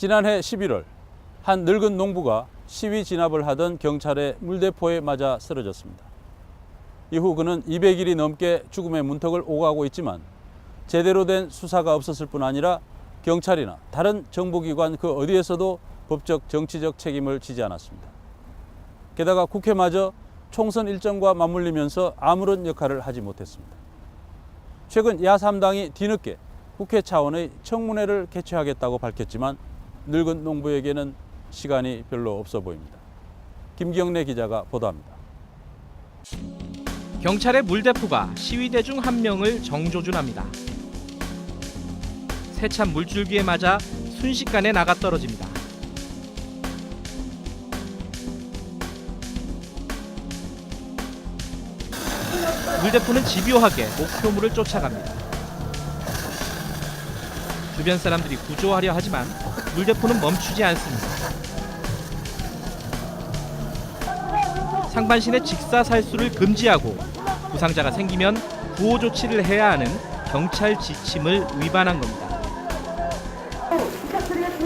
지난해 11월 한 늙은 농부가 시위 진압을 하던 경찰의 물대포에 맞아 쓰러졌습니다. 이후 그는 200일이 넘게 죽음의 문턱을 오가고 있지만 제대로 된 수사가 없었을 뿐 아니라 경찰이나 다른 정보기관 그 어디에서도 법적 정치적 책임을 지지 않았습니다. 게다가 국회마저 총선 일정과 맞물리면서 아무런 역할을 하지 못했습니다. 최근 야3당이 뒤늦게 국회 차원의 청문회를 개최하겠다고 밝혔지만 늙은 농부에게는 시간이 별로 없어 보입니다. 김경래 기자가 보도합니다. 경찰의 물대포가 시위대 중 한 명을 정조준합니다. 세찬 물줄기에 맞아 순식간에 나가 떨어집니다. 물대포는 집요하게 목표물을 쫓아갑니다. 주변 사람들이 구조하려 하지만 물대포는 멈추지 않습니다. 상반신의 직사살수를 금지하고 부상자가 생기면 구호 조치를 해야 하는 경찰 지침을 위반한 겁니다.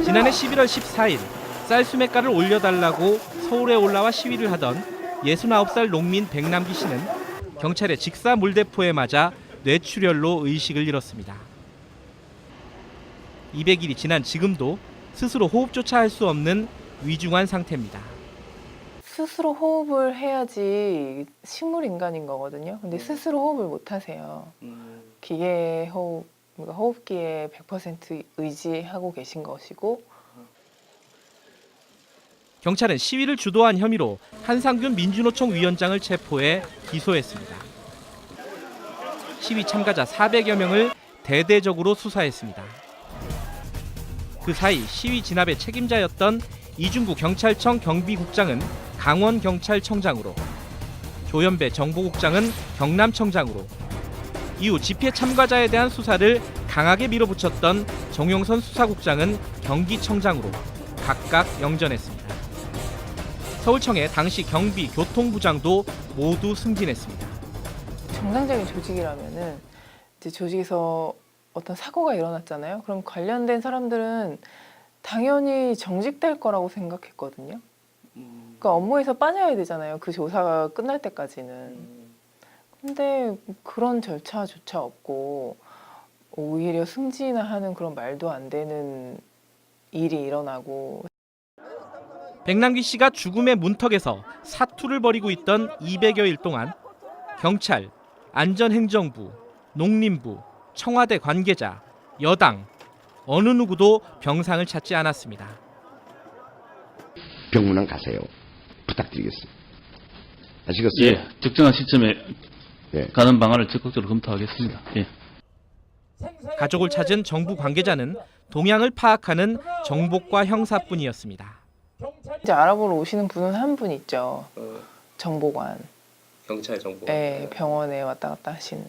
지난해 11월 14일 쌀수매가를 올려달라고 서울에 올라와 시위를 하던 69살 농민 백남기 씨는 경찰의 직사 물대포에 맞아 뇌출혈로 의식을 잃었습니다. 200일이 지난 지금도 스스로 호흡조차 할 수 없는 위중한 상태입니다. 스스로 호흡을 해야지 식물 인간인 거거든요. 근데 스스로 호흡을 못 하세요. 기계 호흡, 그러니까 호흡기에 100% 의지하고 계신 것이고 경찰은 시위를 주도한 혐의로 한상균 민주노총 위원장을 체포해 기소했습니다. 시위 참가자 400여 명을 대대적으로 수사했습니다. 그 사이 시위 진압의 책임자였던 이중구 경찰청 경비국장은 강원경찰청장으로, 조현배 정보국장은 경남청장으로, 이후 집회 참가자에 대한 수사를 강하게 밀어붙였던 정용선 수사국장은 경기청장으로 각각 영전했습니다. 서울청의 당시 경비 교통부장도 모두 승진했습니다. 정상적인 조직이라면은 이제 조직에서 어떤 사고가 일어났잖아요. 그럼 관련된 사람들은 당연히 정직될 거라고 생각했거든요. 그러니까 업무에서 빠져야 되잖아요. 그 조사가 끝날 때까지는. 근데 그런 절차조차 없고 오히려 승진하는 그런 말도 안 되는 일이 일어나고 백남기 씨가 죽음의 문턱에서 사투를 벌이고 있던 200여일 동안 경찰, 안전행정부, 농림부, 청와대 관계자, 여당 어느 누구도 병상을 찾지 않았습니다. 병문안 가세요. 부탁드리겠습니다. 아시겠어요? 예, 적정한 시점에 예. 가는 방안을 적극적으로 검토하겠습니다. 예. 가족을 찾은 정부 관계자는 동향을 파악하는 정복과 형사뿐이었습니다. 이제 알아보러 오시는 분은 한 분 있죠. 정보관. 경찰 정보. 예, 병원에 왔다 갔다 하시는.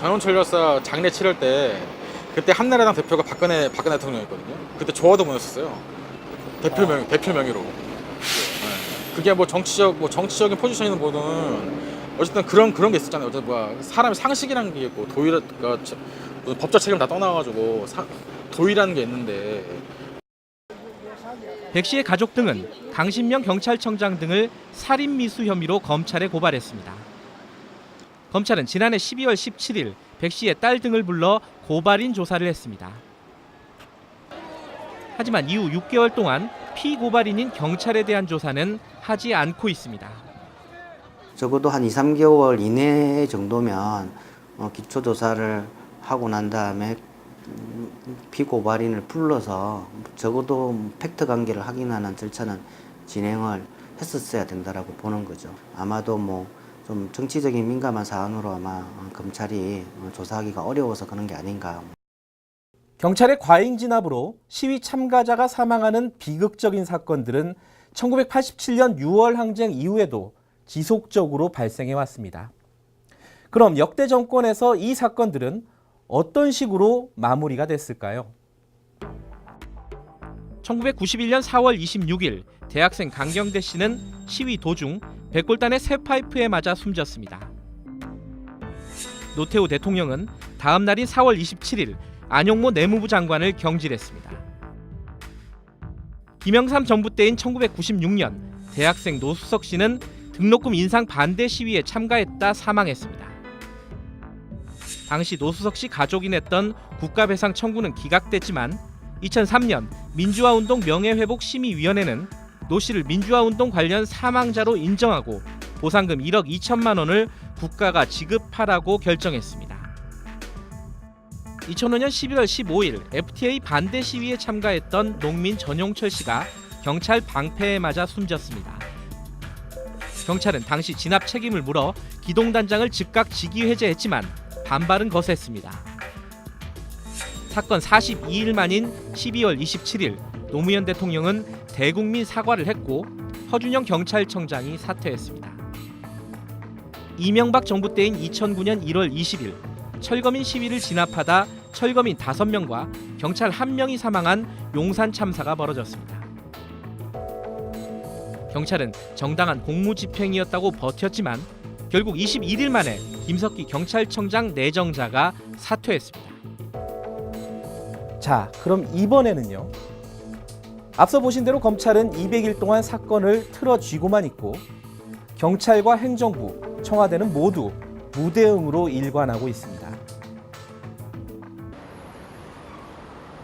전원철 열사 장례 치를 때 그때 한나라당 대표가 박근혜 박근혜 대통령이었거든요. 그때 조화도 모였었어요. 대표 명 대표 명의로. 네. 그게 뭐 정치적 뭐 정치적인 포지션이든 뭐든 어쨌든 그런 그런 게 있었잖아요. 어쨌든 뭐야 사람의 상식이라는 게 있고 도의가 무슨 법적 책임 다 떠나가지고 사, 도의라는 게 있는데 백 씨의 가족 등은 강신명 경찰청장 등을 살인 미수 혐의로 검찰에 고발했습니다. 검찰은 지난해 12월 17일 백 씨의 딸 등을 불러 고발인 조사를 했습니다. 하지만 이후 6개월 동안 피고발인인 경찰에 대한 조사는 하지 않고 있습니다. 적어도 한 2, 3개월 이내 정도면 어, 기초 조사를 하고 난 다음에 음, 피고발인을 불러서 적어도 팩트 관계를 확인하는 절차는 진행을 했었어야 된다라고 보는 거죠. 아마도 뭐 좀 정치적인 민감한 사안으로 아마 어, 검찰이 어, 조사하기가 어려워서 그런 게 아닌가. 경찰의 과잉 진압으로 시위 참가자가 사망하는 비극적인 사건들은 1987년 6월 항쟁 이후에도 지속적으로 발생해 왔습니다. 그럼 역대 정권에서 이 사건들은 어떤 식으로 마무리가 됐을까요? 1991년 4월 26일 대학생 강경대 씨는 시위 도중 백골단의 새 파이프에 맞아 숨졌습니다. 노태우 대통령은 다음 날인 4월 27일 안용모 내무부 장관을 경질했습니다. 김영삼 정부 때인 1996년 대학생 노수석 씨는 등록금 인상 반대 시위에 참가했다 사망했습니다. 당시 노수석 씨 가족이 냈던 국가배상 청구는 기각됐지만 2003년 민주화운동 명예회복 심의위원회는 노 씨를 민주화운동 관련 사망자로 인정하고 보상금 1억 2천만 원을 국가가 지급하라고 결정했습니다. 2005년 11월 15일 FTA 반대 시위에 참가했던 농민 전용철 씨가 경찰 방패에 맞아 숨졌습니다. 경찰은 당시 진압 책임을 물어 기동단장을 즉각 직위 해제했지만 반발은 거셌습니다. 사건 42일 만인 12월 27일 노무현 대통령은 대국민 사과를 했고 허준영 경찰청장이 사퇴했습니다. 이명박 정부 때인 2009년 1월 20일 철거민 시위를 진압하다 철거민 5명과 경찰 1명이 사망한 용산 참사가 벌어졌습니다. 경찰은 정당한 공무집행이었다고 버텼지만 결국 21일 만에 김석기 경찰청장 내정자가 사퇴했습니다. 자, 그럼 이번에는요. 앞서 보신 대로 검찰은 200일 동안 사건을 틀어쥐고만 있고 경찰과 행정부, 청와대는 모두 무대응으로 일관하고 있습니다.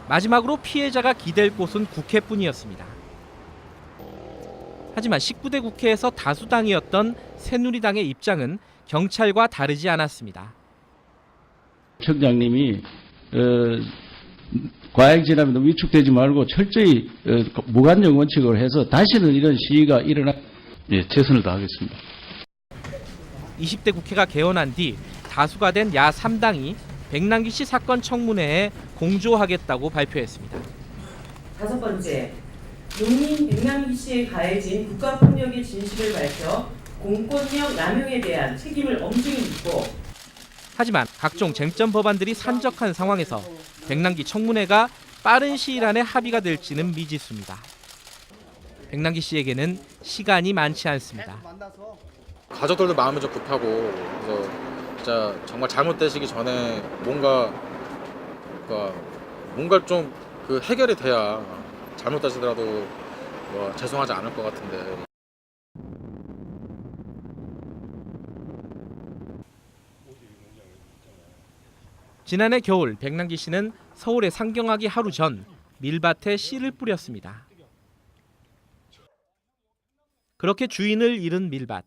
마지막으로 피해자가 기댈 곳은 국회뿐이었습니다. 하지만 19대 국회에서 다수당이었던 새누리당의 입장은 경찰과 다르지 않았습니다. 청장님이 어, 과잉 진압에 너무 위축되지 말고 철저히 어, 무관용 원칙으로 해서 다시는 이런 시위가 일어나 예, 최선을 다하겠습니다. 20대 국회가 개원한 뒤 다수가 된 야 3당이 백남기 씨 사건 청문회에 공조하겠다고 발표했습니다. 다섯 번째, 농민 백남기 씨에 가해진 국가폭력의 진실을 밝혀 공권력 남용에 대한 책임을 엄중히 묻고 하지만 각종 쟁점 법안들이 산적한 상황에서 백남기 청문회가 빠른 시일 안에 합의가 될지는 미지수입니다. 백남기 씨에게는 시간이 많지 않습니다. 가족들도 마음이 좀 급하고 그래서 진짜 정말 잘못되시기 전에 뭔가 그러니까 뭔가 좀 그 해결이 돼야 잘못되시더라도 뭐 죄송하지 않을 것 같은데 지난해 겨울 백남기 씨는 서울에 상경하기 하루 전 밀밭에 씨를 뿌렸습니다. 그렇게 주인을 잃은 밀밭.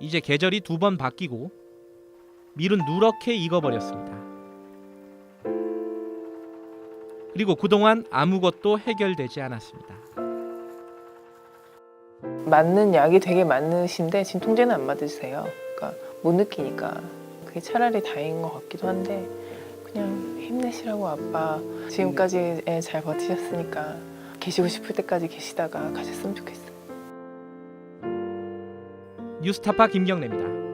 이제 계절이 두 번 바뀌고 밀은 누렇게 익어버렸습니다. 그리고 그동안 아무것도 해결되지 않았습니다. 맞는 약이 되게 많으신데 진통제는 안 맞으세요. 그러니까 못 느끼니까 그게 차라리 다행인 것 같기도 한데 그냥 힘내시라고 아빠 지금까지 애잘 버티셨으니까 계시고 싶을 때까지 계시다가 가셨으면 좋겠어요. 뉴스타파 김경래입니다.